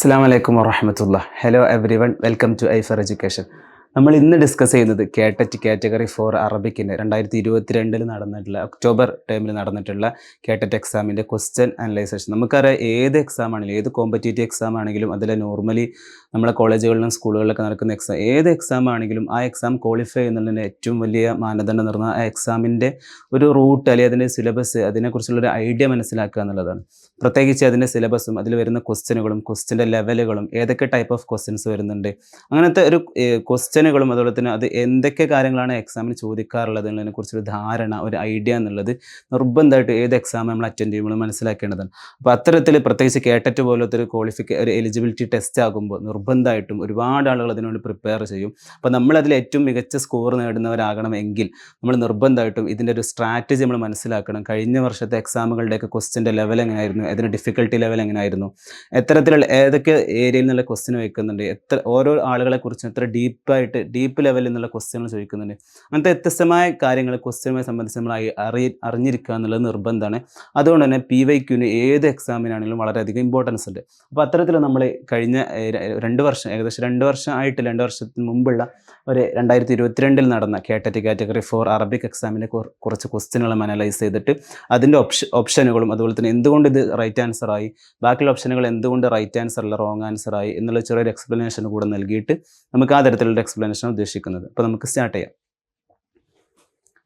അസ്സാം വലൈക്കും വറഹമത്തുള്ള hello everyone welcome to I for education നമ്മൾ ഇന്ന് ഡിസ്കസ് ചെയ്യുന്നത് കേട്ടറ്റ് കാറ്റഗറി ഫോർ അറബിക്കിന്റെ രണ്ടായിരത്തി ഇരുപത്തിരണ്ടിൽ നടന്നിട്ടുള്ള ഒക്ടോബർ ടൈമിൽ നടന്നിട്ടുള്ള കേട്ടറ്റ് എക്സാമിന്റെ ക്വസ്റ്റ്യൻ അനലൈസേഷൻ നമുക്കറിയാം ഏത് എക്സാം ആണെങ്കിലും ഏത് കോമ്പറ്റേറ്റീവ് എക്സാം ആണെങ്കിലും അതിൽ നോർമലി നമ്മുടെ കോളേജുകളിലും സ്കൂളുകളിലൊക്കെ നടക്കുന്ന എക്സാം ഏത് എക്സാം ആണെങ്കിലും ആ എക്സാം ക്വാളിഫൈ ചെയ്യുന്നതിന്റെ ഏറ്റവും വലിയ മാനദണ്ഡം എന്ന് ആ എക്സാമിന്റെ ഒരു റൂട്ട് അല്ലെങ്കിൽ അതിന്റെ സിലബസ് അതിനെക്കുറിച്ചുള്ളൊരു ഐഡിയ മനസ്സിലാക്കുക എന്നുള്ളതാണ്. പ്രത്യേകിച്ച് അതിന്റെ സിലബസും അതിൽ വരുന്ന ക്വസ്റ്റ്യനുകളും ക്വസ്റ്റ്യന്റെ ലെവലുകളും ഏതൊക്കെ ടൈപ്പ് ഓഫ് ക്വസ്റ്റ്യൻസ് വരുന്നുണ്ട്. അങ്ങനത്തെ ഒരു ക്വസ്റ്റ്യനുകളും അതുപോലെ തന്നെ അത് എന്തൊക്കെ കാര്യങ്ങളാണ് എക്സാമിന് ചോദിക്കാറുള്ളത് എന്നതിനെ കുറിച്ചൊരു ധാരണ ഒരു ഐഡിയ എന്നുള്ളത് നിർബന്ധമായിട്ട് ഏത് എക്സാം നമ്മൾ അറ്റൻഡ് ചെയ്യുമ്പോൾ മനസ്സിലാക്കേണ്ടതാണ്. അപ്പോൾ അത്തരത്തിൽ പ്രത്യേകിച്ച് കേട്ടറ്റ് പോലത്തെ ഒരു ക്വാളിഫിക്ക ഒരു എലിജിബിലിറ്റി ടെസ്റ്റ് ആകുമ്പോൾ നിർബന്ധമായിട്ടും ഒരുപാട് ആളുകൾ അതിനുവേണ്ടി പ്രിപ്പയർ ചെയ്യും. അപ്പോൾ നമ്മളതിൽ ഏറ്റവും മികച്ച സ്കോർ നേടുന്നവരാകണമെങ്കിൽ നമ്മൾ നിർബന്ധമായിട്ടും ഇതിന്റെ ഒരു സ്ട്രാറ്റജി നമ്മൾ മനസ്സിലാക്കണം. കഴിഞ്ഞ വർഷത്തെ എക്സാമുകളുടെയൊക്കെ ക്വസ്റ്റ്യന്റെ ലെവൽ എങ്ങനെയായിരുന്നു? അതിന് ഡിഫിക്കൽട്ടി ലെവൽ എങ്ങനെയായിരുന്നു എത്തരത്തിലുള്ള ഏതൊക്കെ ഏരിയയിൽ നിന്നുള്ള ക്വസ്റ്റ്യൻ വയ്ക്കുന്നുണ്ട് എത്ര ഓരോ ആളുകളെ കുറിച്ചും എത്ര ഡീപ്പായിട്ട് ഡീപ്പ് ലെവലിൽ നിന്നുള്ള ക്വസ്റ്റ്യനുകൾ ചോദിക്കുന്നുണ്ട്. അങ്ങനത്തെ വ്യത്യസ്തമായ കാര്യങ്ങൾ ക്വസ്റ്റ്യനുമായി സംബന്ധിച്ച് നമ്മൾ അറി- അറി അറിഞ്ഞിരിക്കുക എന്നുള്ളത് നിർബന്ധമാണ്. അതുകൊണ്ട് തന്നെ പി വൈ ക്യൂവിന് ഏത് എക്സാമിനാണെങ്കിലും വളരെയധികം ഇമ്പോർട്ടൻസ് ഉണ്ട്. അപ്പോൾ അത്തരത്തിൽ നമ്മൾ കഴിഞ്ഞ രണ്ട് വർഷം ഏകദേശം രണ്ട് വർഷം ആയിട്ട് രണ്ട് വർഷത്തിന് മുമ്പുള്ള ഒരു രണ്ടായിരത്തി ഇരുപത്തിരണ്ടിൽ നടന്ന കാറ്റഗറി കാറ്റഗറി ഫോർ അറബിക് എക്സാമിനെ കുറച്ച് ക്വസ്റ്റ്യനുകളും അനലൈസ് ചെയ്തിട്ട് അതിന്റെ ഓപ്ഷൻ ഓപ്ഷനുകളും അതുപോലെ തന്നെ എന്തുകൊണ്ട് ഇത് റൈറ്റ് ആൻസർ ആയി. ബാക്കിയുള്ള ഓപ്ഷനുകൾ എന്തുകൊണ്ട് റൈറ്റ് ആൻസർ അല്ല റോങ് ആയി എന്നുള്ള ചെറിയൊരു എക്സ്പ്ലനേഷൻ കൂടെ നൽകിയിട്ട് നമുക്ക് ആ തരത്തിലുള്ള എക്സ്പ്ലനേഷൻ ഉദ്ദേശിക്കുന്നത്. അപ്പോൾ നമുക്ക് സ്റ്റാർട്ട് ചെയ്യാം.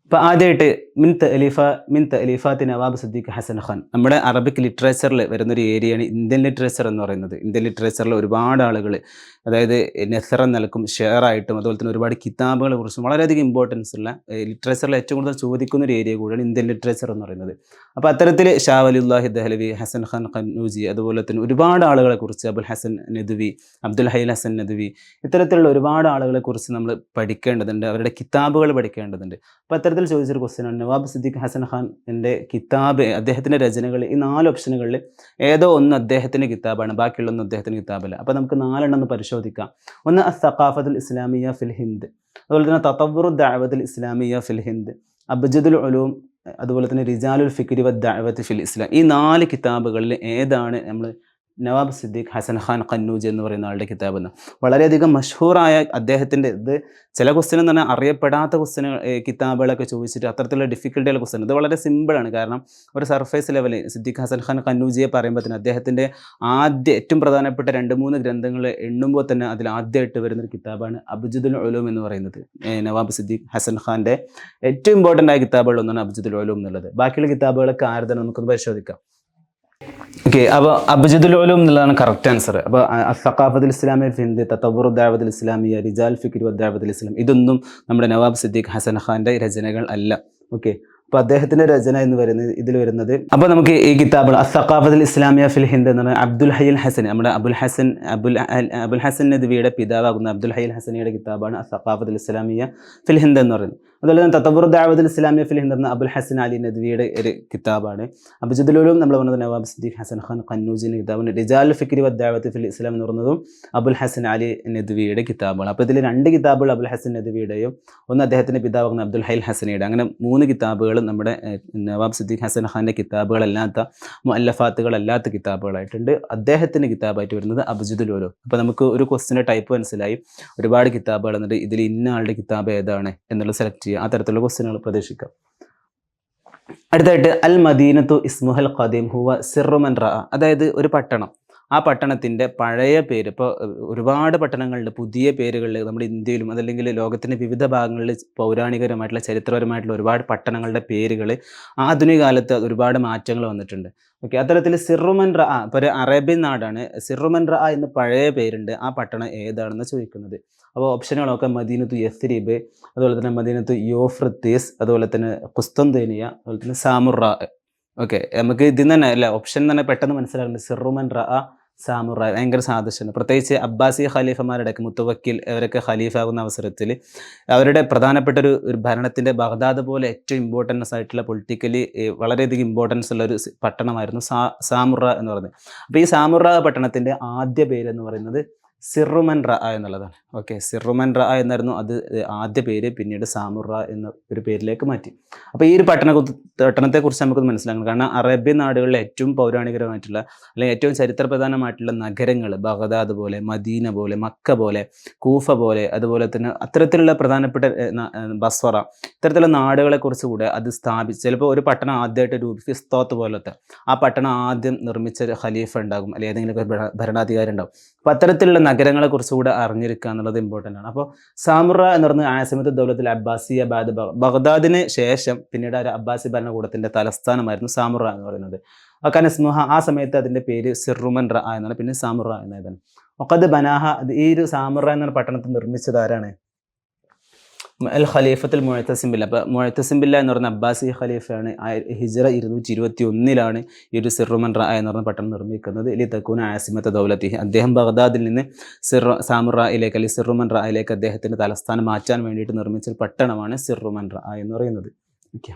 അപ്പോൾ ആദ്യമായിട്ട് മിൻ തലീഫ മിൻ തലീഫാത്തി നവാബ് സദ്ദീഖ് ഹസൻ ഖാൻ. നമ്മുടെ അറബിക് ലിറ്ററേച്ചറിൽ വരുന്നൊരു ഏരിയയാണ് ഇന്ത്യൻ ലിറ്ററേച്ചർ എന്ന് പറയുന്നത്. ഇന്ത്യൻ ലിറ്ററേച്ചറിൽ ഒരുപാട് ആളുകൾ അതായത് നെസർ നൽകും ഷെയറായിട്ടും അതുപോലെ തന്നെ ഒരുപാട് കിതാബുകളെ കുറിച്ചും വളരെയധികം ഇമ്പോർട്ടൻസ് ഉള്ള ലിറ്ററേച്ചറിൽ ഏറ്റവും കൂടുതൽ ചോദിക്കുന്ന ഒരു ഏരിയ കൂടിയാണ് ഇന്ത്യൻ ലിറ്ററേച്ചർ എന്ന് പറയുന്നത്. അപ്പോൾ അത്തരത്തിൽ ഷാ അലിഹി ദഹലവി ഹസൻ ഖാൻ ഖന്നൂജി അതുപോലെ തന്നെ ഒരുപാട് ആളുകളെ കുറിച്ച് അബുൽ ഹസൻ നദ്വി അബ്ദുൽ ഹൈൽ ഹസൻ നദ്വി ഇത്തരത്തിലുള്ള ഒരുപാട് ആളുകളെ കുറിച്ച് നമ്മൾ പഠിക്കേണ്ടതുണ്ട്. അവരുടെ കിതാബുകൾ പഠിക്കേണ്ടതുണ്ട്. അപ്പോൾ അത്തരത്തിൽ ചോദിച്ചൊരു ക്വസ്റ്റ്യനാണ് നവാബ് സിദ്ദിഖ് ഹസൻ ഖാൻ എന്റെ കിതാബ് അദ്ദേഹത്തിന്റെ രചനകൾ ഈ നാല് ഓപ്ഷനുകളിൽ ഏതോ ഒന്ന് അദ്ദേഹത്തിന്റെ കിതാബാണ്. ബാക്കിയുള്ളൊന്നും അദ്ദേഹത്തിന്റെ കിതാബല്ല. അപ്പോൾ നമുക്ക് നാലെണ്ണം ഒന്ന് പരിശോധിക്കാം. ഒന്ന് സഖാഫത്തുൽ ഇസ്ലാമിയ ഫിൽ ഹിന്ദ്. അതുപോലെ തന്നെ തത്തവറു ദഅവത്തുൽ ഇസ്ലാമിയ ഫിൽ ഹിന്ദ്. അബ്ജദുൽ ഉലൂം അതുപോലെ തന്നെ റിജാലുൽ ഫിക്രി വ ദാവത്ത് ഫിൽ ഇസ്ലാം. ഈ നാല് കിതാബുകളിൽ ഏതാണ് നമ്മൾ നവാബ് സിദ്ദീഖ് ഹസൻ ഖാൻ ഖന്നൂജ് എന്ന് പറയുന്ന ആളുടെ കിതാബ് എന്ന് വളരെയധികം മഷഹൂറായ അദ്ദേഹത്തിന്റെ ഇത് ചില ക്വസ്റ്റ്യൻ എന്ന് പറഞ്ഞാൽ അറിയപ്പെടാത്ത ക്വസ്റ്റ്യൻ കിതാബുകളൊക്കെ ചോദിച്ചിട്ട് അത്തരത്തിലുള്ള ഡിഫിക്കൽട്ടിയുള്ള ക്വസ്റ്റ്യൻ ഇത് വളരെ സിമ്പിളാണ് കാരണം ഒരു സർഫേസ് ലെവലിൽ സിദ്ദീഖ് ഹസൻ ഖാൻ കന്നൂജിയെ പറയുമ്പോൾ തന്നെ അദ്ദേഹത്തിന്റെ ആദ്യ ഏറ്റവും പ്രധാനപ്പെട്ട രണ്ട് മൂന്ന് ഗ്രന്ഥങ്ങൾ എണ്ണുമ്പോൾ തന്നെ അതിൽ ആദ്യമായിട്ട് വരുന്നൊരു കിതാബാണ് അബ്ജുദുൽ ഒലൂം എന്ന് പറയുന്നത്. നവാബ് സിദ്ദീഖ് ഹസൻ ഖാന്റെ ഏറ്റവും ഇമ്പോർട്ടന്റ് ആയ കിതാബുകളൊന്നാണ് അബ്ജുദുൽ ഒലൂം എന്നുള്ളത്. ബാക്കിയുള്ള കിതാബുകളൊക്കെ ആരുടെ നമുക്കൊന്ന് പരിശോധിക്കാം. ഓക്കെ അപ്പോൾ അബ്ജിദുൽ ഉലൂം എന്നുള്ളതാണ് കറക്റ്റ് ആൻസർ അപ്പോൾ സഖാഫത്തുൽ ഇസ്ലാമിയ ഹിന്ദ് തത്തബുർ ദാവത്തുൽ ഇസ്ലാമിയ റിജാൽ ഫിക്കിർ ദാവത്തുൽ ഇസ്ലാം. ഇതൊന്നും നമ്മുടെ നവാബ് സിദ്ദീഖ് ഹസൻ ഖാന്റെ രചനകൾ അല്ല. ഓക്കെ അപ്പോൾ അദ്ദേഹത്തിന്റെ രചന എന്ന് പറയുന്നത് ഇതിൽ വരുന്നത് അപ്പോൾ നമുക്ക് ഈ കിതാബ് അസഖാഫത്തുൽ ഇസ്ലാമിയ ഫിൽ ഹിന്ദ് എന്ന് പറയുന്നത് അബ്ദുൽ ഹയിൽ ഹസൻ. നമ്മുടെ അബുൽ ഹസൻ അബുൽ അബുൽ ഹസൻ നദ്വിയുടെ പിതാവാകുന്ന അബ്ദുൽ ഹയിൽ ഹസനിയുടെ കിതാബാണ് അസഖാഫത്തുൽ ഇസ്ലാമിയ ഫിൽ ഹിന്ദ് എന്ന് പറയുന്നത്. അതുപോലെ തന്നെ തത്തബുർ ദാവദുൽ ഇസ്ലാമിയ ഫിൽ ഹിന്ദ് എന്ന അബുൽ ഹസൻ അലി നദ്വിയുടെ ഒരു കിതാബാണ്. അബിജുദ്ദുലും നമ്മൾ പറഞ്ഞത് നവാബ് സിദ്ദീഖ് ഹസൻ ഖാൻ കന്നൂജിന്റെ കിതാബാണ് റിജാൽ ഫിക്രി വദ്ദാവത്ത് ഫിൽ ഇസ്ലാം എന്ന് പറഞ്ഞതും അബുൽ ഹസൻ അലി നദ്വിയുടെ കിതാബാണ്. അപ്പോൾ ഇതിൽ രണ്ട് കിതാബുകൾ അബുൽ ഹസൻ നദ്വിയുടെയും ഒന്ന് അദ്ദേഹത്തിന്റെ പിതാവാകുന്ന അബ്ദുൽ ഹൈൽ ഹസനയുടെ. അങ്ങനെ മൂന്ന് കിതാബുകൾ നമ്മുടെ നവാബ് സിദ്ദീഖ് ഹസൻ ഖാന്റെ കിതാബുകളല്ലാത്ത മുഅല്ലഫാത്തുകളല്ലാത്ത കിതാബുകളായിട്ടുണ്ട്. അദ്ദേഹത്തിന്റെ കിതാബായിട്ട് വരുന്നത് അബ്ജുദുൽ ഓലോ അപ്പോൾ നമുക്ക് ഒരു ക്വസ്റ്റിന്റെ ടൈപ്പ് മനസ്സിലായി. ഒരുപാട് കിതാബുകൾ എന്നിട്ട് ഇതിൽ ഇന്ന ആളുടെ കിതാബ് ഏതാണ് എന്നുള്ളത് സെലക്ട് ചെയ്യുക ആ തരത്തിലുള്ള ക്വസ്റ്റ്യനുകൾ പ്രതീക്ഷിക്കാം. അടുത്തായിട്ട് അൽ മദീനത്തു ഇസ്മുഹൽ ഖദീം ഹുവ സിറുമൻ റ അതായത് ഒരു പട്ടണം. ആ പട്ടണത്തിന്റെ പഴയ പേര് ഇപ്പോൾ ഒരുപാട് പട്ടണങ്ങളുടെ പുതിയ പേരുകളിൽ നമ്മുടെ ഇന്ത്യയിലും അതല്ലെങ്കിൽ ലോകത്തിന്റെ വിവിധ ഭാഗങ്ങളിൽ പൗരാണികരമായിട്ടുള്ള ചരിത്രപരമായിട്ടുള്ള ഒരുപാട് പട്ടണങ്ങളുടെ പേരുകൾ ആധുനിക കാലത്ത് ഒരുപാട് മാറ്റങ്ങൾ വന്നിട്ടുണ്ട്. ഓക്കെ അത്തരത്തിൽ സിറുമൻ റാ ഇപ്പോൾ ഒരു അറേബ്യൻ നാടാണ്. സിറുമൻ റാ എന്ന് പഴയ പേരുണ്ട്. ആ പട്ടണം ഏതാണെന്ന് ചോദിക്കുന്നത്. അപ്പോൾ ഓപ്ഷനുകളൊക്കെ മദീനത്തു യസ്രീബ് അതുപോലെ തന്നെ മദീനത്ത് യോഫ്രത്തീസ് അതുപോലെ തന്നെ കുസ്തന്തേനിയ അതുപോലെ തന്നെ സാമുറ ഓക്കെ നമുക്ക് ഇതിൽ തന്നെ അല്ല ഓപ്ഷൻ തന്നെ പെട്ടെന്ന് മനസ്സിലാകുന്നുണ്ട് സിറുമൻ റ സാമുറ ഭയങ്കര സാദൃശ്യമാണ് പ്രത്യേകിച്ച് അബ്ബാസി ഖലീഫമാരുടെ ഒക്കെ മുത്തവക്കിൽ അവരൊക്കെ ഖലീഫ ആകുന്ന അവസരത്തിൽ അവരുടെ പ്രധാനപ്പെട്ട ഒരു ഒരു ഭരണത്തിന്റെ ബഗ്ദാദ് പോലെ ഏറ്റവും ഇമ്പോർട്ടൻസ് ആയിട്ടുള്ള പൊളിറ്റിക്കലി വളരെയധികം ഇമ്പോർട്ടൻസ് ഉള്ള ഒരു പട്ടണമായിരുന്നു സാ സാമുറ എന്ന് പറയുന്നത്. അപ്പോൾ ഈ സാമുറ പട്ടണത്തിന്റെ ആദ്യ പേര് എന്ന് പറയുന്നത് സിറുമൻ റ എന്നുള്ളതാണ് ഓക്കെ സിറുമൻ റ എന്നായിരുന്നു അത് ആദ്യ പേര് പിന്നീട് സാമുറ എന്ന ഒരു പേരിലേക്ക് മാറ്റി. അപ്പോൾ ഈ ഒരു പട്ടണ പട്ടണത്തെക്കുറിച്ച് നമുക്കൊന്ന് മനസ്സിലാക്കണം. കാരണം അറേബ്യൻ നാടുകളിലെ ഏറ്റവും പൗരാണികരമായിട്ടുള്ള അല്ലെങ്കിൽ ഏറ്റവും ചരിത്രപ്രധാനമായിട്ടുള്ള നഗരങ്ങൾ ബഗദാദ് പോലെ മദീന പോലെ മക്ക പോലെ കൂഫ പോലെ അതുപോലെ തന്നെ അത്തരത്തിലുള്ള പ്രധാനപ്പെട്ട ബസ്വറ ഇത്തരത്തിലുള്ള നാടുകളെ കുറിച്ച് കൂടെ അത് സ്ഥാപിച്ച് ചിലപ്പോൾ ഒരു പട്ടണം ആദ്യമായിട്ട് ഒരു ഫിസ്തോത്ത് പോലത്തെ ആ പട്ടണം ആദ്യം നിർമ്മിച്ച ഖലീഫ ഉണ്ടാകും അല്ലെങ്കിൽ ഏതെങ്കിലും ഭരണാധികാരി ഉണ്ടാകും. അപ്പോൾ അത്തരത്തിലുള്ള നഗരങ്ങളെ കുറച്ചുകൂടെ അറിഞ്ഞിരിക്കുക എന്നുള്ളത് ഇമ്പോർട്ടന്റ് ആണ്. അപ്പോൾ സാമുറ എന്ന് പറഞ്ഞ ആസിമത്ത് ദൗലത്തിൽ അബ്ബാസിയ ബാദ് ബഗ്ദാദിന് ശേഷം പിന്നീട് ഒരു അബ്ബാസി ഭരണകൂടത്തിന്റെ തലസ്ഥാനമായിരുന്നു സാമുറ എന്ന് പറയുന്നത്. അക്കാൻ സ്മുഹ ആ സമയത്ത് അതിന്റെ പേര് സിറുമൻ റ എന്നാണ്. പിന്നെ സാമുറ എന്നായതാണ് ഒക്കത് ബനാഹ ഈ ഒരു സാമുറ എന്ന പട്ടണത്തിൽ നിർമ്മിച്ചത് ആരാണ്? അൽ ഖലീഫത്തുൽ മുഴത്തസിംബില്ല അപ്പോൾ മുഴത്തസിംബില്ല എന്ന് പറഞ്ഞ അബ്ബാസി ഖലീഫയാണ് ഹിജറ ഇരുന്നൂറ്റി ഇരുപത്തി ഒന്നിലാണ് ഈ ഒരു സിറുമൻ എന്ന് പറഞ്ഞ പട്ടണം നിർമ്മിക്കുന്നത്. ഇലി തക്കൂന ആസിമത്ത് ദൗലത്തി അദ്ദേഹം ബഗ്ദാദിൽ നിന്ന് സിർ സാമുറയിലേക്ക് അല്ലെങ്കിൽ സിറുമൻ റായിലേക്ക് അദ്ദേഹത്തിന്റെ തലസ്ഥാനം മാറ്റാൻ വേണ്ടിയിട്ട് നിർമ്മിച്ച ഒരു പട്ടണമാണ് സിറുമൻ റായ എന്ന് പറയുന്നത്. ഓക്കെ.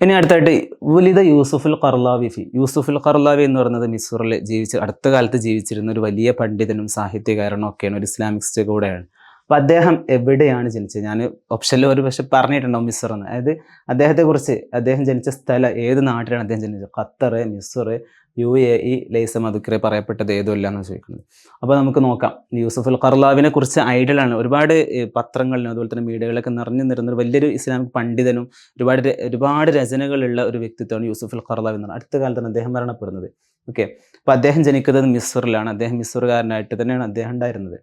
ഇനി അടുത്തായിട്ട് വലിത യൂസുഫുൽ കർലാവി ഫി യൂസുഫുൽ കർലാവി എന്ന് പറയുന്നത് മിസൂറിൽ ജീവിച്ച് അടുത്ത കാലത്ത് ജീവിച്ചിരുന്ന ഒരു വലിയ പണ്ഡിതനും സാഹിത്യകാരനും ഒക്കെയാണ്. ഒരു ഇസ്ലാമിക്സ്റ്റ് കൂടെയാണ്. അപ്പോൾ അദ്ദേഹം എവിടെയാണ് ജനിച്ചത്? ഞാൻ ഓപ്ഷനിൽ ഒരു പക്ഷെ പറഞ്ഞിട്ടുണ്ടാവും മിസ്സർ എന്ന് അതായത് അദ്ദേഹത്തെക്കുറിച്ച് അദ്ദേഹം ജനിച്ച സ്ഥലം ഏത് നാട്ടിലാണ് അദ്ദേഹം ജനിച്ചത്? ഖത്തർ മിസ്സർ യു എ ഇ ലൈസ മധുക്കറെ പറയപ്പെട്ടത് ഏതുമല്ല എന്ന് ചോദിക്കുന്നത്. അപ്പോൾ നമുക്ക് നോക്കാം. യൂസുഫുൽ കർലാവിനെ കുറിച്ച് ഐഡിയലാണ് ഒരുപാട് പത്രങ്ങളിലും അതുപോലെ തന്നെ മീഡിയകളിലൊക്കെ നിറഞ്ഞു നിരുന്ന ഒരു വലിയൊരു ഇസ്ലാമിക് പണ്ഡിതനും ഒരുപാട് ഒരുപാട് രചനകളുള്ള ഒരു വ്യക്തിത്വമാണ് യൂസുഫുൽ ഖർലാവ് എന്നാണ് അടുത്ത കാലത്താണ് അദ്ദേഹം മരണപ്പെടുന്നത്. ഓക്കെ. അപ്പോൾ അദ്ദേഹം ജനിക്കുന്നത് മിസ്റിലാണ് അദ്ദേഹം മിസ്റുകാരനായിട്ട് തന്നെയാണ് അദ്ദേഹം ഉണ്ടായിരുന്നത്.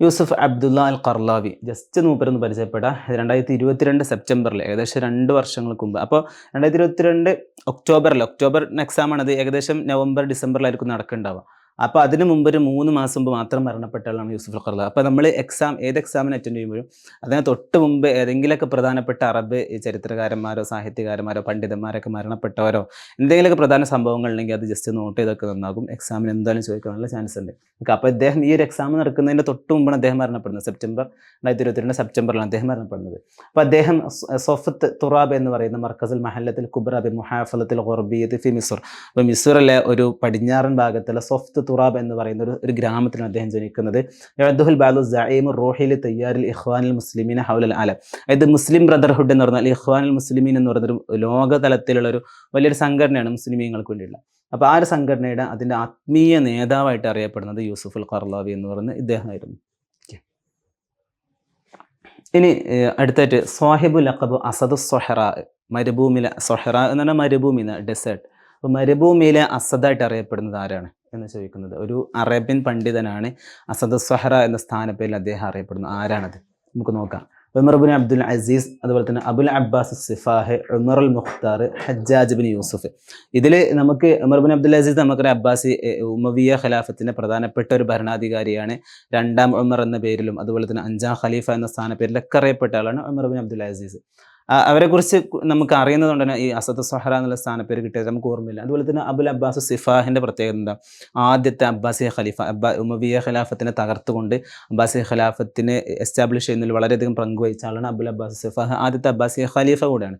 Yusuf Abdullah al Qaradawi just മൂപ്പരൊന്ന് പരിചയപ്പെടാം. രണ്ടായിരത്തി ഇരുപത്തിരണ്ട് സെപ്റ്റംബറിൽ ഏകദേശം രണ്ട് വർഷങ്ങൾക്ക് മുമ്പ്. അപ്പോൾ രണ്ടായിരത്തി ഇരുപത്തിരണ്ട് ഒക്ടോബറിൽ ഒക്ടോബർ എക്സാമാണ് അത് ഏകദേശം നവംബർ ഡിസംബറിലായിരിക്കും നടക്കുന്നുണ്ടാവുക അപ്പോൾ അതിന് മുമ്പ് ഒരു മൂന്ന് മാസം മുമ്പ് മാത്രം മരണപ്പെട്ട ആളാണ് യൂസുഫ് അൽ കർലാവ് അപ്പോൾ നമ്മൾ എക്സാം ഏത് എക്സാമിന് അറ്റൻഡ് ചെയ്യുമ്പോഴും അതിന് തൊട്ട് മുമ്പ് ഏതെങ്കിലുമൊക്കെ പ്രധാനപ്പെട്ട അറബ് ചരിത്രകാരന്മാരോ സാഹിത്യകാരന്മാരോ പണ്ഡിതന്മാരൊക്കെ മരണപ്പെട്ടവരോ എന്തെങ്കിലുമൊക്കെ പ്രധാന സംഭവങ്ങൾ ഉണ്ടെങ്കിൽ അത് ജസ്റ്റ് നോട്ട് ചെയ്തൊക്കെ നന്നാകും. എക്സാമിന് എന്തായാലും ചോദിക്കാനുള്ള ചാൻസ് ഉണ്ട്. അപ്പോൾ അദ്ദേഹം ഈ ഒരു എക്സാം നടക്കുന്നതിന്റെ തൊട്ട് മുമ്പാണ് അദ്ദേഹം മരണപ്പെടുന്നത്. സെപ്റ്റംബർ രണ്ടായിരത്തി ഇരുപത്തിരണ്ട് സെപ്റ്റംബറിലാണ് അദ്ദേഹം മരണപ്പെടുന്നത്. അപ്പോൾ അദ്ദേഹം സൊഫത്ത് തുറാബ് എന്ന് പറയുന്ന മർക്കസുൽ മഹല്ലത്തിൽ കുബ്രാബി മുഹാഫലത്തിൽ ഹൊർബിയത് ഫി മിസുർ. അപ്പോൾ മിസുറിലെ ഒരു പടിഞ്ഞാറൻ ഭാഗത്തുള്ള സൊഫ്ത്ത് തുറാബ് എന്ന് പറയുന്ന ഒരു ഒരു ഗ്രാമത്തിലാണ് അദ്ദേഹം ജനിക്കുന്നത്. യഅദ്ദുഹുൽ ബാലു സഈം റോഹിൽ തയ്യാറിൽ ഇഖ്വാനുൽ മുസ്ലിമീന ഹൗലൽ ആലം. അതായത് മുസ്ലിം ബ്രദർഹുഡ് എന്ന് പറഞ്ഞാൽ ഇഖ്വാനുൽ മുസ്ലിമീൻ എന്ന് പറയുന്നൊരു ലോകതലത്തിലുള്ള ഒരു വലിയൊരു സംഘടനയാണ് മുസ്ലിമീങ്ങൾക്ക് വേണ്ടിയുള്ള. അപ്പോൾ ആ ഒരു സംഘടനയുടെ അതിന്റെ ആത്മീയ നേതാവായിട്ട് അറിയപ്പെടുന്നത് യൂസുഫുൽ ഖർലാവി എന്ന് പറയുന്ന ഇദ്ദേഹമായിരുന്നു. ഇനി അടുത്തായിട്ട് സ്വാഹിബുൽ അഖബ് അസദ് സൊഹറ മരുഭൂമിയിലെ സൊഹറ എന്ന് പറഞ്ഞാൽ മരുഭൂമി ഡെസേർട്ട് അപ്പോൾ മരുഭൂമിയിലെ അസദായിട്ട് അറിയപ്പെടുന്നത് ആരാണ്? എന്ന് ചോദിക്കുന്നത്. ഒരു അറേബ്യൻ പണ്ഡിതനാണ് അസദ് സഹറ എന്ന സ്ഥാനപ്പേരിൽ അദ്ദേഹം അറിയപ്പെടുന്നു. ആരാണത്? നമുക്ക് നോക്കാം. ഉമർ ബിൻ അബ്ദുൽ അസീസ് അതുപോലെ തന്നെ Abul Abbas Saffah Umar al Mukhtar Hajjaj bin Yusuf. ഇതിൽ നമുക്ക് ഉമർ ബിൻ അബ്ദുൽ അസീസ് നമുക്കൊരു അബ്ബാസി ഉമവിയ ഖലാഫത്തിന്റെ പ്രധാനപ്പെട്ട ഒരു ഭരണാധികാരിയാണ്. രണ്ടാം ഉമർ എന്ന പേരിലും അതുപോലെ തന്നെ അഞ്ചാം ഖലീഫ എന്ന സ്ഥാനപ്പേരിലൊക്കെ അറിയപ്പെട്ട ആളാണ് ഉമർ ബിൻ അബ്ദുൽ അസീസ്. അവരെക്കുറിച്ച് കുറിച്ച് നമുക്ക് അറിയുന്നതുകൊണ്ട് തന്നെ ഈ അസത്ത് സഹറ എന്നുള്ള സ്ഥാനപ്പേര് കിട്ടിയത് നമുക്ക് ഓർമ്മയില്ല. അതുപോലെ തന്നെ അബുൽ അബ്ബാസ് സിഫാഹിന്റെ പ്രത്യേകത എന്താ? ആദ്യത്തെ അബ്ബാസി ഖലീഫ അബ്ബാ ഉമവിയ ഖലാഫത്തിനെ തകർത്തുകൊണ്ട് അബ്ബാസി ഖലാഫത്തിനെ എസ്റ്റാബ്ലിഷ് ചെയ്യുന്നതിൽ വളരെയധികം പങ്കുവഹിച്ച ആളാണ് അബുൽ അബ്ബാസ് സിഫാഹ്. ആദ്യത്തെ അബ്ബാസി ഖലീഫ കൂടെയാണ്.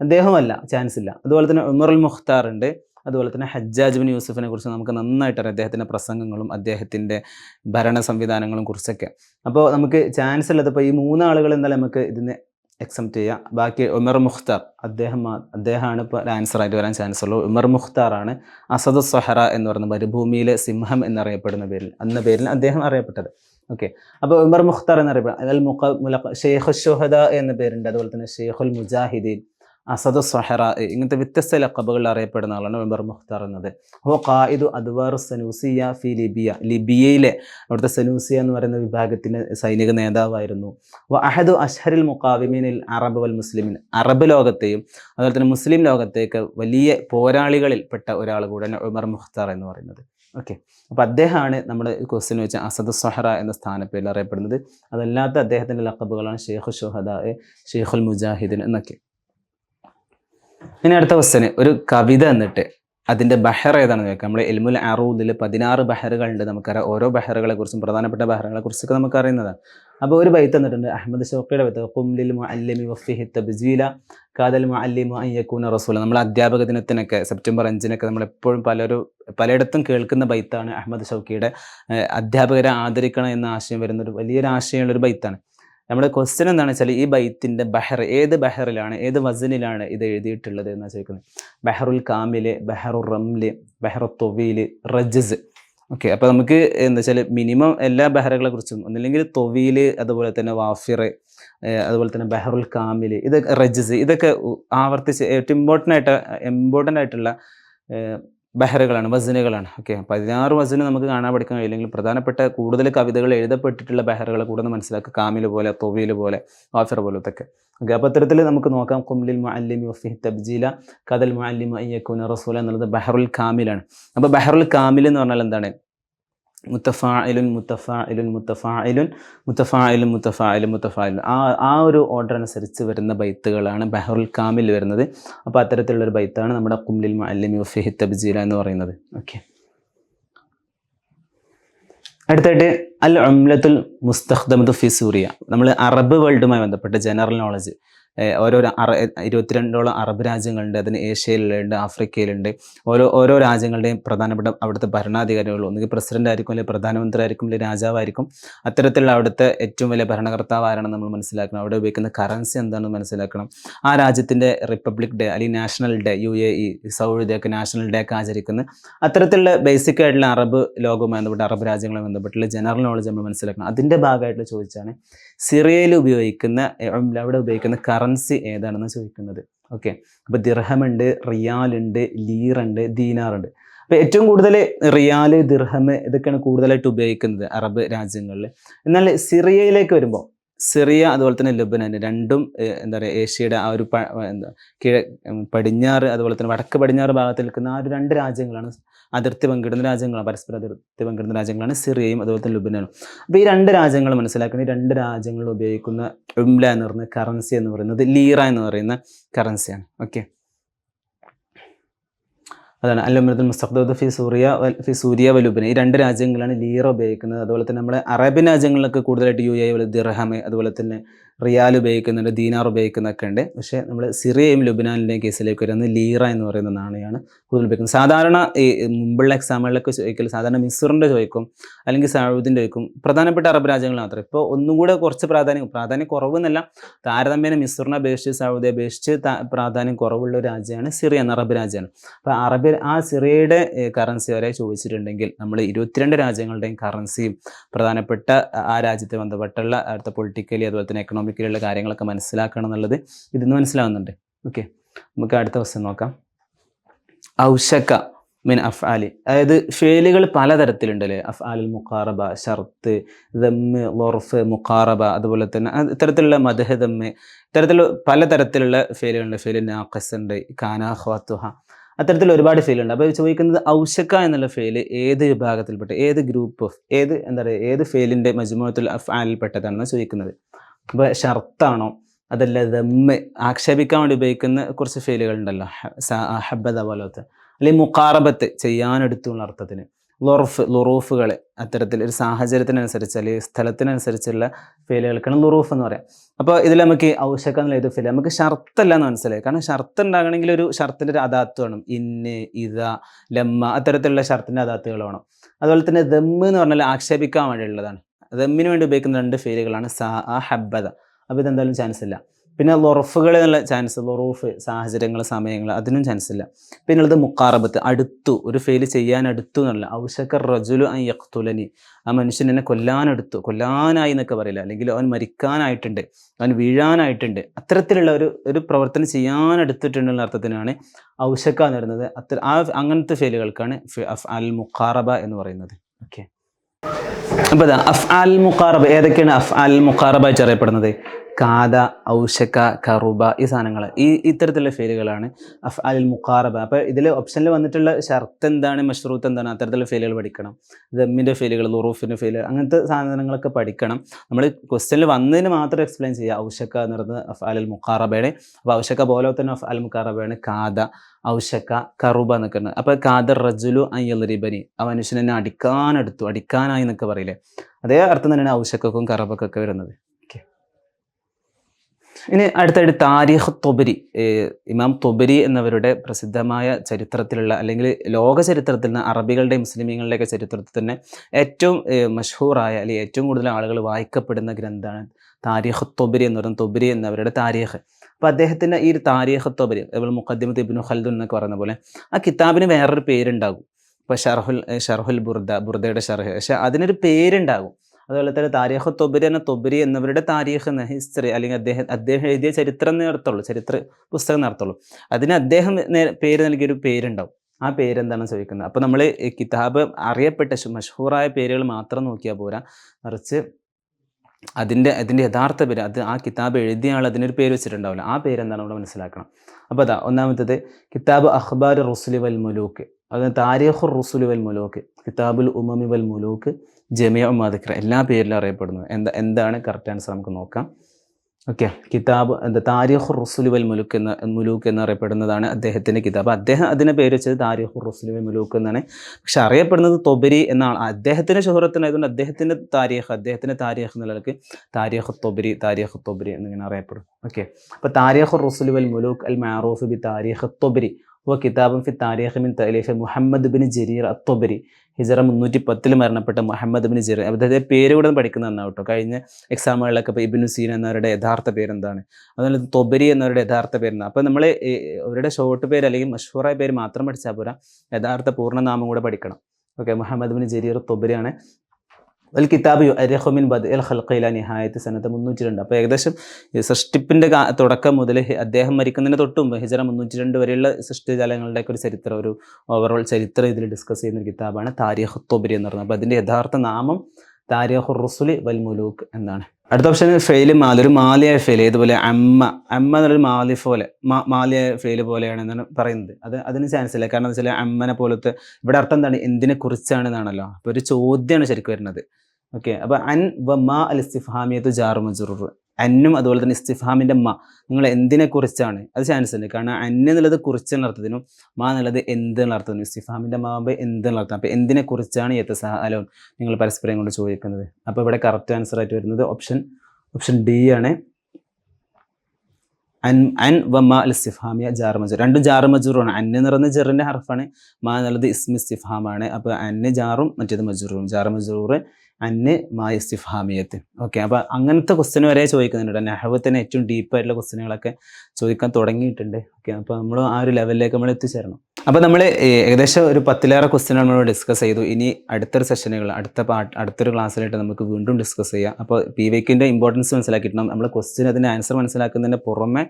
അദ്ദേഹമല്ല ചാൻസ് ഇല്ല. അതുപോലെ തന്നെ ഉമറുൽ മുഖ്താർ ഉണ്ട്. അതുപോലെ തന്നെ ഹജ്ജാജ് ബിൻ യൂസഫിനെ കുറിച്ച് നമുക്ക് നന്നായിട്ട് അറിയാം അദ്ദേഹത്തിന്റെ പ്രസംഗങ്ങളും അദ്ദേഹത്തിന്റെ ഭരണ സംവിധാനങ്ങളും കുറിച്ചൊക്കെ. അപ്പോൾ നമുക്ക് ചാൻസ് ഉള്ളത് ഇപ്പോൾ ഈ മൂന്നാളുകൾ എന്തായാലും നമുക്ക് ഇതിനെ എക്സെപ്റ്റ് ചെയ്യുക. ബാക്കി ഉമർ മുഖ്താർ അദ്ദേഹം അദ്ദേഹമാണ് ഇപ്പോൾ ആൻസർ ആയിട്ട് വരാൻ ചാൻസ് ഉള്ളൂ ഉമർ മുഖ്താറാണ് അസദ് സൊഹറ എന്ന് പറയുന്ന മരുഭൂമിയിലെ സിംഹം എന്നറിയപ്പെടുന്ന പേരിൽ എന്ന പേരിൽ അദ്ദേഹം അറിയപ്പെട്ടത്. ഓക്കെ അപ്പോൾ ഉമർ മുഖ്താർ എന്നറിയപ്പെടുന്നത് അതായത് മുഖ മുലഖ ഷെയ്ഖ് ഷുഹദ എന്ന പേരുണ്ട്. അതുപോലെ തന്നെ ഷെയ്ഖുൽ മുജാഹിദീൻ. അസദ് സഹറ ഇങ്ങനത്തെ വ്യത്യസ്ത ലക്കബുകളിൽ അറിയപ്പെടുന്ന ആളാണ് ഉമർ മുഖ്താർ എന്നത്. ഹോ കായിദു അദ്വാർ സനൂസിയ ഫി ലിബിയ ലിബിയയിലെ അവിടുത്തെ സനൂസിയ എന്ന് പറയുന്ന വിഭാഗത്തിന്റെ സൈനിക നേതാവായിരുന്നു. വ അഹദു അഷ്ഹറിൽ മുക്കാവിമീനിൽ അറബ് വൽ മുസ്ലിമിൻ അറബ് ലോകത്തെയും അതുപോലെ തന്നെ മുസ്ലിം ലോകത്തേക്ക് വലിയ പോരാളികളിൽ പെട്ട ഒരാൾ കൂടെയാണ് ഉമർ മുഖ്താർ എന്ന് പറയുന്നത്. ഓക്കെ. അപ്പോൾ അദ്ദേഹമാണ് നമ്മുടെ ക്വസ്റ്റ്യൻ വെച്ച അസദ് സൊഹറ എന്ന സ്ഥാനപ്പേരിൽ അറിയപ്പെടുന്നത്. അതല്ലാത്ത അദ്ദേഹത്തിന്റെ ലക്കബുകളാണ് ഷെയ്ഖു ഷുഹദ ഷെയ്ഖുൽ മുജാഹിദിൻ എന്നൊക്കെ. ഇനി അടുത്ത ക്വസ്റ്റ്യൻ ഒരു കവിത എന്നിട്ട് അതിന്റെ ബഹർ ഏതാണെന്ന് ചോദിക്കാം നമ്മൾ എൽമുൽ അറൂദിൽ പതിനാറ് ബഹറുകളുണ്ട് നമുക്കറിയാം. ഓരോ ബഹറുകളെ കുറിച്ചും പ്രധാനപ്പെട്ട ബഹറുകളെ കുറിച്ചൊക്കെ നമുക്ക് അറിയുന്നതാണ് അപ്പോൾ ഒരു ബൈത്ത് തന്നിട്ടുണ്ട് അഹമ്മദ് ഷൗക്കിയുടെ ബൈത്ത്. കുംലിൽ മുഅല്ലിമി വഫിഹി തബ്ജീല കാതൽ മുഅല്ലിമു അൻ യകൂന റസൂല. നമ്മൾ അധ്യാപക ദിനത്തിനൊക്കെ സെപ്റ്റംബർ അഞ്ചിനൊക്കെ നമ്മൾ എപ്പോഴും പലരും പലയിടത്തും കേൾക്കുന്ന ബൈത്താണ് അഹമ്മദ് ഷൗക്കിയുടെ അധ്യാപകരെ ആദരിക്കണം എന്ന ആശയം വരുന്ന ഒരു വലിയൊരു ആശയമുള്ള ഒരു ബൈത്താണ്. നമ്മുടെ ക്വസ്റ്റ്യൻ എന്താണെന്ന് വെച്ചാൽ ഈ ബൈത്തിന്റെ ബഹർ ഏത് ബഹറിലാണ് ഏത് വസനിലാണ് ഇത് എഴുതിയിട്ടുള്ളത് എന്നാണ് ചോദിക്കുന്നത്? ബഹറുൽ കാമിൽ ബഹറു റംൽ ബഹറു തൊവീൽ റജസ്. ഓക്കെ അപ്പോൾ നമുക്ക് എന്താ വെച്ചാൽ മിനിമം എല്ലാ ബഹറുകളെ കുറിച്ചും ഒന്നില്ലെങ്കിൽ തൊവീൽ അതുപോലെ തന്നെ വാഫിർ അതുപോലെ തന്നെ ബഹറുൽ കാമിൽ ഇതൊക്കെ റജസ് ഇതൊക്കെ ആവർത്തിച്ച് ഏറ്റവും ഇമ്പോർട്ടന്റ് ആയിട്ട് ഇമ്പോർട്ടന്റ് ആയിട്ടുള്ള ബഹറുകളാണ് വസനുകളാണ് ഓക്കെ പതിനാറ് വസന് നമുക്ക് കാണാൻ പഠിക്കാൻ കഴിയില്ലെങ്കിൽ പ്രധാനപ്പെട്ട കൂടുതൽ കവിതകൾ എഴുതപ്പെട്ടിട്ടുള്ള ബഹറുകളെ കൂടെ മനസ്സിലാക്കുക. കാമിൽ പോലെ തൊവീൽ പോലെ വാഫിർ പോലത്തൊക്കെ. ഓക്കെ അപ്പോൾ അത്തരത്തിൽ നമുക്ക് നോക്കാം. കുംലിൽ മുഅല്ലിമി വഫിഹ് തബ്ജീല കദൽ മുഅല്ലിമ അയ്യക്കുന റസൂല എന്നുള്ളത് ബഹറുൽ കാമിലാണ്. അപ്പോൾ ബഹറുൽ കാമിൽ എന്ന് പറഞ്ഞാൽ എന്താണ്? മുത്തഫായിലുൻ മുത്തഫായിലുൻ മുത്തഫായിലുൻ മുത്തഫായിലുൻ മുത്തഫായിലുൻ മുത്തഫായിലുൻ ആ ആ ഒരു ഓർഡർ അനുസരിച്ച് വരുന്ന ബൈത്തുകളാണ് ബഹറുൽ കാമിൽ വരുന്നത്. അപ്പോൾ അത്തരത്തിലുള്ളൊരു ബൈത്താണ് നമ്മുടെ കുംലിൽ മുഅല്ലിമി യുഫിഹി തബ്ജീല എന്ന് പറയുന്നത്. ഓക്കെ. അടുത്തായിട്ട് അൽ ഉംലത്തുൽ മുസ്തഖ്ദമത്തു ഫി സൂറിയ. നമ്മൾ അറബ് വേൾഡുമായി ബന്ധപ്പെട്ട ജനറൽ നോളജ് ഓരോ അറ ഇരുപത്തിരണ്ടോളം അറബ് രാജ്യങ്ങളുണ്ട് അതിന് ഏഷ്യയിലുണ്ട് ആഫ്രിക്കയിലുണ്ട്. ഓരോ ഓരോ രാജ്യങ്ങളുടെയും പ്രധാനപ്പെട്ട അവിടുത്തെ ഭരണാധികാരികൾ ഒന്നുകിൽ പ്രസിഡന്റ് ആയിരിക്കും അല്ലെങ്കിൽ പ്രധാനമന്ത്രി ആയിരിക്കും അല്ലെങ്കിൽ രാജാവായിരിക്കും. അത്തരത്തിലുള്ള അവിടുത്തെ ഏറ്റവും വലിയ ഭരണകർത്താവ് ആരാണെന്ന് നമ്മൾ മനസ്സിലാക്കണം. അവിടെ ഉപയോഗിക്കുന്ന കറൻസി എന്താണെന്ന് മനസ്സിലാക്കണം. ആ രാജ്യത്തിന്റെ റിപ്പബ്ലിക് ഡേ അല്ലെങ്കിൽ national day U A E Saudi ഒക്കെ നാഷണൽ ഡേ ഒക്കെ ആചരിക്കുന്ന അത്തരത്തിലുള്ള ബേസിക് ആയിട്ടുള്ള അറബ് ലോകവുമായി ബന്ധപ്പെട്ട് അറബ് രാജ്യങ്ങളുമായി ബന്ധപ്പെട്ടുള്ള ജനറൽ നോളജ് നമ്മൾ മനസ്സിലാക്കണം. അതിന്റെ ഭാഗമായിട്ട് ചോദിച്ചാണ് സിറിയയിൽ ഉപയോഗിക്കുന്ന അവിടെ ഉപയോഗിക്കുന്ന കറൻസി ഏതാണെന്ന് ചോദിക്കുന്നത്? ഓക്കെ അപ്പോൾ ദിർഹമുണ്ട് റിയാലുണ്ട് ലീറുണ്ട് ദീനാറുണ്ട് അപ്പോൾ ഏറ്റവും കൂടുതൽ റിയാൽ ദിർഹം ഇതൊക്കെയാണ് കൂടുതലായിട്ട് ഉപയോഗിക്കുന്നത് അറബ് രാജ്യങ്ങളിൽ എന്നാൽ സിറിയയിലേക്ക് വരുമ്പോൾ സിറിയ അതുപോലെ തന്നെ ലെബനൻ രണ്ടും എന്താ പറയുക ഏഷ്യയുടെ ആ ഒരു കിഴ പടിഞ്ഞാറ് അതുപോലെ തന്നെ വടക്ക് പടിഞ്ഞാറ് ഭാഗത്ത് നിൽക്കുന്ന ആ ഒരു രണ്ട് രാജ്യങ്ങളാണ് അതിർത്തി പങ്കിടുന്ന രാജ്യങ്ങളാണ് പരസ്പര അതിർത്തി പങ്കിടുന്ന രാജ്യങ്ങളാണ് സിറിയയും അതുപോലെ തന്നെ ലുബനാനും. അപ്പോൾ ഈ രണ്ട് രാജ്യങ്ങൾ ഈ രണ്ട് രാജ്യങ്ങൾ ഉപയോഗിക്കുന്ന ഉംല എന്ന് പറയുന്ന കറൻസി എന്ന് പറയുന്നത് ലീറ എന്ന് പറയുന്ന കറൻസിയാണ് ഓക്കെ അതാണ് അല്ലമൃദുൽ മുസ്തഖ്ദൗദ് ഫി സൂറിയ ഫി സൂര്യ വലുബന ഈ രണ്ട് രാജ്യങ്ങളാണ് ലീറ ഉപയോഗിക്കുന്നത്. അതുപോലെ തന്നെ നമ്മുടെ അറേബ്യൻ രാജ്യങ്ങളിലൊക്കെ കൂടുതലായിട്ട് യു എ ദിർഹം അതുപോലെ തന്നെ റിയാൽ ഉപയോഗിക്കുന്നുണ്ട് ദീനാർ ഉപയോഗിക്കുന്നൊക്കെ ഉണ്ട്. പക്ഷേ നമ്മൾ സിറിയയും ലുബിനാലിന്റെയും കേസിലേക്ക് വരുന്നത് ലീറ എന്ന് പറയുന്ന നാണയമാണ് കൂടുതൽ ഉപയോഗിക്കുന്നത്. സാധാരണ ഈ മുമ്പുള്ള എക്സാമുകളിലൊക്കെ ചോദിക്കൽ സാധാരണ മിസറിന്റെ ചോദിക്കും അല്ലെങ്കിൽ സൗദിന്റെ ചോദിക്കും. പ്രധാനപ്പെട്ട അറബ് രാജ്യങ്ങൾ മാത്രം. ഇപ്പോൾ ഒന്നും കൂടെ കുറച്ച് പ്രാധാന്യം പ്രാധാന്യം കുറവെന്നല്ല താരതമ്യേന മിസറിനെ അപേക്ഷിച്ച് സൗദിയെ അപേക്ഷിച്ച് പ്രാധാന്യം കുറവുള്ള ഒരു രാജ്യമാണ് സിറിയ എന്ന അറബ് രാജ്യമാണ്. അപ്പോൾ അറബ് ആ സിറിയയുടെ കറൻസി വരെ ചോദിച്ചിട്ടുണ്ടെങ്കിൽ നമ്മൾ ഇരുപത്തിരണ്ട് രാജ്യങ്ങളുടെയും കറൻസിയും പ്രധാനപ്പെട്ട ആ രാജ്യത്തെ ബന്ധപ്പെട്ടുള്ള അടുത്ത പൊളിറ്റിക്കലി അതുപോലെ തന്നെ എക്കണോമിക്കലിയുള്ള കാര്യങ്ങളൊക്കെ മനസ്സിലാക്കണം എന്നുള്ളത് ഇതിന്ന് മനസ്സിലാവുന്നുണ്ട്. ഓക്കെ നമുക്ക് അടുത്ത ക്വസ്റ്റ്യൻ നോക്കാം. ഔഷക്ക മീൻ അഫ് ആലി അതായത് ഫേലുകൾ പലതരത്തിലുണ്ട് അല്ലേ അഫ് ആലിൽ മുഖാറബ ഷർത്ത് ദമ്മ് ലൊർഫ് മുഖാറബ അതുപോലെ തന്നെ ഇത്തരത്തിലുള്ള മദഹ് ദമ്മ് ഇത്തരത്തിലുള്ള പലതരത്തിലുള്ള ഫേലുകളുണ്ട്. ഫേൽ നാക്കസ് ഉണ്ട് കാനാഹ്വാത്തുഹ അത്തരത്തിൽ ഒരുപാട് ഫെയിലുണ്ട് അപ്പോൾ ചോദിക്കുന്നത് ഔഷക്ക എന്നുള്ള ഫേൽ ഏത് വിഭാഗത്തിൽപ്പെട്ട ഏത് ഗ്രൂപ്പ് ഓഫ് ഏത് എന്താ പറയുക ഏത് ഫെയിലിന്റെ അഫ് അഫ്ആലിൽപ്പെട്ടതാണെന്ന് ചോദിക്കുന്നത്. അപ്പോൾ ഷർത്താണോ? അതല്ല ദമ്മ് ആക്ഷേപിക്കാൻ വേണ്ടി ഉപയോഗിക്കുന്ന കുറച്ച് ഫീലുകൾ ഉണ്ടല്ലോ ഹബദ പോലത്തെ. അല്ലെങ്കിൽ മുക്കാറബത്ത് ചെയ്യാനെടുത്തുള്ള അർത്ഥത്തിന്. ലൊറുഫ് ലുറൂഫുകൾ അത്തരത്തിൽ ഒരു സാഹചര്യത്തിനനുസരിച്ച് അല്ലെങ്കിൽ സ്ഥലത്തിനനുസരിച്ചുള്ള ഫീലുകൾക്കാണ് ലുറൂഫ് എന്ന് പറയാം. അപ്പോൾ ഇതിൽ നമുക്ക് ഔഷക്ക എന്നുള്ള ഫീൽ നമുക്ക് ഷർത്തല്ല എന്ന് മനസ്സിലായി. കാരണം ഷർത്ത് ഉണ്ടാകണമെങ്കിൽ ഒരു ഷർത്തിന്റെ ഒരു അതാത്ത് വേണം. ഇന്ന് ഇത ലമ്മ അത്തരത്തിലുള്ള ഷർത്തിന്റെ അതാത്തുകൾ വേണം. അതുപോലെ തന്നെ ദമ്മ് എന്ന് പറഞ്ഞാൽ ആക്ഷേപിക്കാൻ വേണ്ടിയുള്ളതാണ്. ദമ്മിന് വേണ്ടി ഉപയോഗിക്കുന്ന രണ്ട് ഫെയിലുകളാണ് സാ ആ ഹബ്ബത അപ്പോൾ ഇതെന്തായാലും ചാൻസ് ഇല്ല. പിന്നെ ലൊറഫുകൾ എന്നുള്ള ചാൻസ് ലൊറൂഫ് സാഹചര്യങ്ങൾ സമയങ്ങൾ അതിനും ചാൻസ് ഇല്ല. പിന്നെ ഉള്ളത് മുക്കാറബത്ത് അടുത്തു ഒരു ഫെയിൽ ചെയ്യാൻ അടുത്തു എന്നുള്ള ഔഷക്കർ റജുലു ഐ യഖ്തുലനി. ആ മനുഷ്യൻ എന്നെ കൊല്ലാനെടുത്തു കൊല്ലാനായി എന്നൊക്കെ പറയില്ല. അല്ലെങ്കിൽ അവൻ മരിക്കാനായിട്ടുണ്ട്. അവൻ വീഴാനായിട്ടുണ്ട്. അത്തരത്തിലുള്ള ഒരു ഒരു പ്രവർത്തനം ചെയ്യാനെടുത്തിട്ടുണ്ടെന്ന അർത്ഥത്തിനാണ് ഔഷക്ക എന്ന് പറയുന്നത്. അത്ര ആ അങ്ങനത്തെ ഫെയിലുകൾക്കാണ് അൽ മുക്കാറബ എന്ന് പറയുന്നത്. അപ്പോൾ അഫ് അൽ മുഖാറബ ഏതൊക്കെയാണ് അഫ് അൽ ആയിട്ട് അറിയപ്പെടുന്നത്? കാത ഔഷക്ക കറുബ ഈ സാധനങ്ങൾ ഈ ഇത്തരത്തിലുള്ള ഫെയിലുകളാണ് അഫ് അൽ മുഖാറബ. അപ്പോൾ ഇതിൽ ഓപ്ഷനിൽ വന്നിട്ടുള്ള ഷർത്ത് എന്താണ് മഷ്റൂത്ത് എന്താണ് അത്തരത്തിലുള്ള ഫെയിലുകൾ പഠിക്കണം. ദമ്മിന്റെ ഫെയിലുകൾ ലുറൂഫിന്റെ ഫെയിൽ അങ്ങനത്തെ സാധനങ്ങളൊക്കെ പഠിക്കണം. നമ്മൾ ക്വസ്റ്റ്യനിൽ വന്നതിന് മാത്രം എക്സ്പ്ലെയിൻ ചെയ്യുക. ഔഷക്ക എന്ന് പറയുന്നത് അഫ് അൽ മുഖാറബയുടെ അപ്പോൾ ഔഷക്ക പോലെ തന്നെ അഫ് അൽ മുഖാറബയാണ് കാത ഔഷക്ക കറുബ എന്നൊക്കെ ഉണ്ട് അപ്പോൾ കാദർ റജുലു അയ്യലറിബനി ആ മനുഷ്യനെ അടിക്കാനെടുത്തു. അടിക്കാനായി എന്നൊക്കെ പറയില്ലേ? അതേ അർത്ഥം തന്നെയാണ് ഔഷക്കും കറബക്കൊക്കെ വരുന്നത്. ഇനി അടുത്തായിട്ട് താരിഖ് തൊബരി. ഇമാം തൊബരി എന്നവരുടെ പ്രസിദ്ധമായ ചരിത്രത്തിലുള്ള അല്ലെങ്കിൽ ലോക ചരിത്രത്തിൽ നിന്ന് അറബികളുടെ മുസ്ലിമീങ്ങളുടെയൊക്കെ ചരിത്രത്തിൽ തന്നെ ഏറ്റവും മഷഹൂറായ അല്ലെങ്കിൽ ഏറ്റവും കൂടുതൽ ആളുകൾ വായിക്കപ്പെടുന്ന ഗ്രന്ഥമാണ് താരിഖ് തൊബരി എന്ന് പറയുന്നത്. തൊബരി എന്നവരുടെ താരിഖ്. അപ്പോൾ അദ്ദേഹത്തിന്റെ ഈ ഒരു താരിഖ് തൊബരി അതുപോലെ മുഖദ്ദിമത്ത് ഇബ്നു ഖൽദുൻ എന്നൊക്കെ പറയുന്ന പോലെ ആ കിതാബിന് വേറൊരു പേരുണ്ടാകും. ഇപ്പോൾ ഷർഹുൽ ഷർഹുൽ ബുർദ ബുർദയുടെ ഷർഹ്. പക്ഷേ അതിനൊരു പേരുണ്ടാകും. അതുപോലെ തന്നെ താരിഖ് തൊബരി എന്ന തൊബരി എന്നവരുടെ താരിഖ് എന്ന ഹിസ്റ്ററി അല്ലെങ്കിൽ അദ്ദേഹം അദ്ദേഹം എഴുതിയ ചരിത്രം നേർത്തുള്ളൂ ചരിത്ര പുസ്തകം നടത്തുള്ളൂ അതിന് അദ്ദേഹം പേര് നൽകിയൊരു പേരുണ്ടാവും. ആ പേരെന്താണെന്ന് ചോദിക്കുന്നത്? അപ്പോൾ നമ്മൾ കിതാബ് അറിയപ്പെട്ട മഷഹൂറായ പേരുകൾ മാത്രം നോക്കിയാൽ പോരാ. മറിച്ച് അതിന്റെ അതിന്റെ യഥാർത്ഥ പേര് അത് ആ കിതാബ് എഴുതിയ ആൾ അതിനൊരു പേര് വെച്ചിട്ടുണ്ടാവില്ല. ആ പേര് എന്താണ് നമ്മൾ മനസ്സിലാക്കണം? അപ്പോൾ അതാ ഒന്നാമത്തത് കിതാബ് അഖ്ബാർ റുസുലി വൽ മുലൂക്ക്. അത് താരിഖുർ റുസുലി വൽ മുലൂക്ക് കിതാബുൽ ഉമമി വൽ മുലൂക്ക് ജമിയ ഉമാദിക്ര എല്ലാ പേരിലും അറിയപ്പെടുന്നു. എന്താ എന്താണ് കറക്റ്റ് ആൻസർ നമുക്ക് നോക്കാം. ഓക്കെ കിതാബ് എന്താ താരിഖ് റുസുലി വൽ മുലുക്ക് എന്ന മുലൂക്ക് എന്നറിയപ്പെടുന്നതാണ് അദ്ദേഹത്തിന്റെ കിതാബ്. അദ്ദേഹം അതിനെ പേര് വെച്ചത് താരിഖ് റുസുലി വൽ മുലൂക്ക് എന്നാണ്. പക്ഷെ അറിയപ്പെടുന്നത് തൊബരി എന്നാണ്. അദ്ദേഹത്തിന്റെ ശുഹറത്തിനായതുകൊണ്ട് അദ്ദേഹത്തിന്റെ താരിഖ് അദ്ദേഹത്തിന്റെ താരിഖ് എന്നുള്ളവർക്ക് താരിഖ് തൊബരി താരിഖ് തൊബരി എന്നിങ്ങനെ അറിയപ്പെടും. ഓക്കെ അപ്പോൾ താരിഖ് റുസുലി വൽ മുലൂക്ക് അൽ മാറൂഫ് ബി താരിഖ് തൊബരി. വ കിതാബും ഫി താരിഖ് മിൻ തലീഫ് Muhammad bin Jarir al Tabari ഹിജറ മുന്നൂറ്റി പത്തിൽ മരണപ്പെട്ട മുഹമ്മദ് ബിൻ ജിറ അദ്ദേഹത്തെ പേര് കൂടെ പഠിക്കുന്ന നന്നാവും കേട്ടോ കഴിഞ്ഞ എക്സാമുകളിലൊക്കെ ഇപ്പോൾ ഇബിനു സീൻ എന്നവരുടെ യഥാർത്ഥ പേരെന്താണ്? അതുപോലെ തൊബരി എന്നവരുടെ യഥാർത്ഥ പേരെന്താണ്? അപ്പോൾ നമ്മൾ അവരുടെ ഷോർട്ട് പേര് അല്ലെങ്കിൽ മഷൂറായ പേര് മാത്രം പഠിച്ചാൽ പോരാ. യഥാർത്ഥ പൂർണനാമം കൂടെ പഠിക്കണം. ഓക്കെ മുഹമ്മദ് ബിൻ ജരീർ തൊബരിയാണ്. അൽ കിതാബ് അരഹുമിൻ ബദ് എൽ ഖൽഖയില നിഹായത്ത് സനത്ത് മുന്നൂറ്റി രണ്ട് അപ്പോൾ ഏകദേശം സൃഷ്ടിപ്പിന്റെ തുടക്കം മുതൽ അദ്ദേഹം മരിക്കുന്നതിന് തൊട്ടും ഹിജറ മുന്നൂറ്റി രണ്ട് വരെയുള്ള സൃഷ്ടിജാലങ്ങളുടെയൊക്കെ ഒരു ചരിത്രം ഒരു ഓവറോൾ ചരിത്രം ഇതിൽ ഡിസ്കസ് ചെയ്യുന്ന ഒരു കിതാബാണ് താരിഖ് തൊബരി എന്ന് പറയുന്നത്. അപ്പോൾ അതിന്റെ യഥാർത്ഥ നാമം താരിഖുർ റുസുലി വൽ മുലൂക്ക് എന്നാണ്. അടുത്ത ഓപ്ഷൻ ഫെയിൽ മാല ഒരു മാലിയായ ഫെയിൽ ഇതുപോലെ അമ്മ. അമ്മ എന്നൊരു മാലി പോലെ മാലിയായ ഫെയിൽ പോലെയാണ് എന്നാണ് പറയുന്നത്. അത് അതിന് ചാൻസ് ഇല്ല. കാരണം എന്താ വെച്ചാൽ അമ്മനെ പോലത്തെ ഇവിടെ അർത്ഥം എന്താണ്? എന്തിനെ കുറിച്ചാണ് എന്നാണല്ലോ. അപ്പോൾ ഒരു ചോദ്യമാണ് ശരിക്കും വരുന്നത്. ഓക്കെ അപ്പോൾ അൻ വ മാ അൽ ഇസ്തിഫാമിയത്ത് ജാറു മജുറൂർ. അന്നും അതുപോലെ തന്നെ ഇസ്തിഫാമിന്റെ മ. നിങ്ങൾ എന്തിനെ കുറിച്ചാണ്? അത് ചാൻസ് ഉണ്ട്. കാരണം അന്ന് എന്നുള്ളത് കുറിച്ച് അർത്ഥത്തിനും മാ എന്നുള്ളത് എന്ത് ഇസ്തിഫാമിന്റെ ഇസ്തിഫാമിന്റെ മാവുമ്പോൾ എന്ത് അപ്പൊ അപ്പോൾ എന്തിനെ കുറിച്ചാണ് ഏത്ത സഹാലോൻ നിങ്ങൾ പരസ്പരം കൊണ്ട് ചോദിക്കുന്നത്? അപ്പോൾ ഇവിടെ കറക്റ്റ് ആൻസർ ആയിട്ട് വരുന്നത് ഓപ്ഷൻ ഓപ്ഷൻ ഡി ആണ്. അൻ അൻ വ മാ അൽ ഇസ്തിഫാമിയ ജാർ മജൂർ രണ്ടും ജാർ മജൂറാണ് അന്ന് എന്ന് പറയുന്നത് ജെറിന്റെ ഹർഫാണ്. മാ എന്നുള്ളത് ഇസ്മി ഇസ്തിഫാമാണ് അപ്പോൾ അന്ന് ജാറും മറ്റേത് മജൂറും ജാർ മജൂർ അന്ന് മാ ഇസ്തിഫാമിയത്ത്. ഓക്കെ അപ്പോൾ അങ്ങനത്തെ ക്വസ്റ്റ്യൻ വരെ ചോദിക്കുന്നുണ്ട് നെഹവ് തന്നെ ഏറ്റവും ഡീപ്പായിട്ടുള്ള ക്വസ്റ്റ്യനുകളൊക്കെ ചോദിക്കാൻ തുടങ്ങിയിട്ടുണ്ട്. ഓക്കെ അപ്പോൾ നമ്മൾ ആ ഒരു ലെവലിലേക്ക് നമ്മൾ എത്തിച്ചേരണം. അപ്പോൾ നമ്മൾ ഏകദേശം ഒരു പത്തിലേറെ ക്വസ്റ്റ്യൻ നമ്മൾ ഡിസ്കസ് ചെയ്തു. ഇനി അടുത്തൊരു സെഷനുകൾ അടുത്ത പാട്ട് അടുത്തൊരു ക്ലാസ്സിലായിട്ട് നമുക്ക് വീണ്ടും ഡിസ്കസ് ചെയ്യാം. അപ്പോൾ പി വൈക്കിന്റെ ഇമ്പോർട്ടൻസ് മനസ്സിലാക്കിയിട്ടുണ്ട്. നമ്മൾ ക്വസ്റ്റ്യൻ അതിന്റെ ആൻസർ മനസ്സിലാക്കുന്നതിന്റെ പുറമെ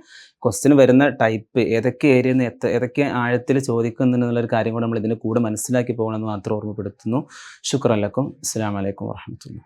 ക്വസ്റ്റ്യൻ വരുന്ന ടൈപ്പ് ഏതൊക്കെ നിന്ന് എത്ര ഏതൊക്കെ ആഴത്തിൽ ചോദിക്കുന്നുണ്ടെന്നുള്ളൊരു കാര്യം കൂടെ നമ്മൾ ഇതിന്റെ കൂടെ മനസ്സിലാക്കി പോകണമെന്ന് മാത്രം ഓർമ്മപ്പെടുത്തുന്നു. ശുക്രലക്കും അസ്സാം വലൈക്കും വാഹമത്തുള്ള